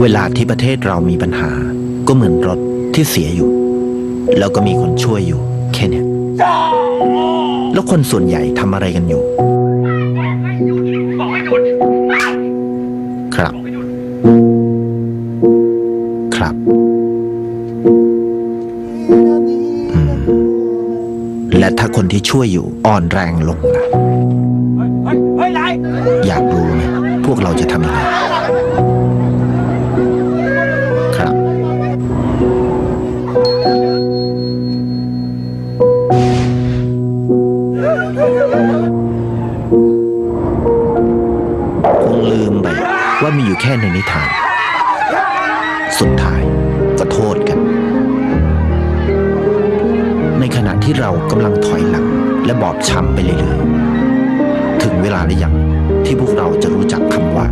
เวลาที่ประเทศเรามีปัญหา ก็เหมือนรถที่เสียอยู่ แล้วก็มีคนช่วยอยู่แค่เนี้ยแล้วคนส่วนใหญ่ทำอะไรกันอยู่ ครับ ครับอืมและถ้าคนที่ช่วยอยู่อ่อนแรงลงล่ะอยากรู้ไหมพวกเราจะทำยังไง ลืมไปว่ามีอยู่แค่ในนิทาน สุดท้ายก็โทษกัน ในขณะที่เรากำลังถอยหลังและบอบช้ำไปเรื่อยๆ ถึงเวลาหรือยังที่พวกเราจะรู้จักคำว่า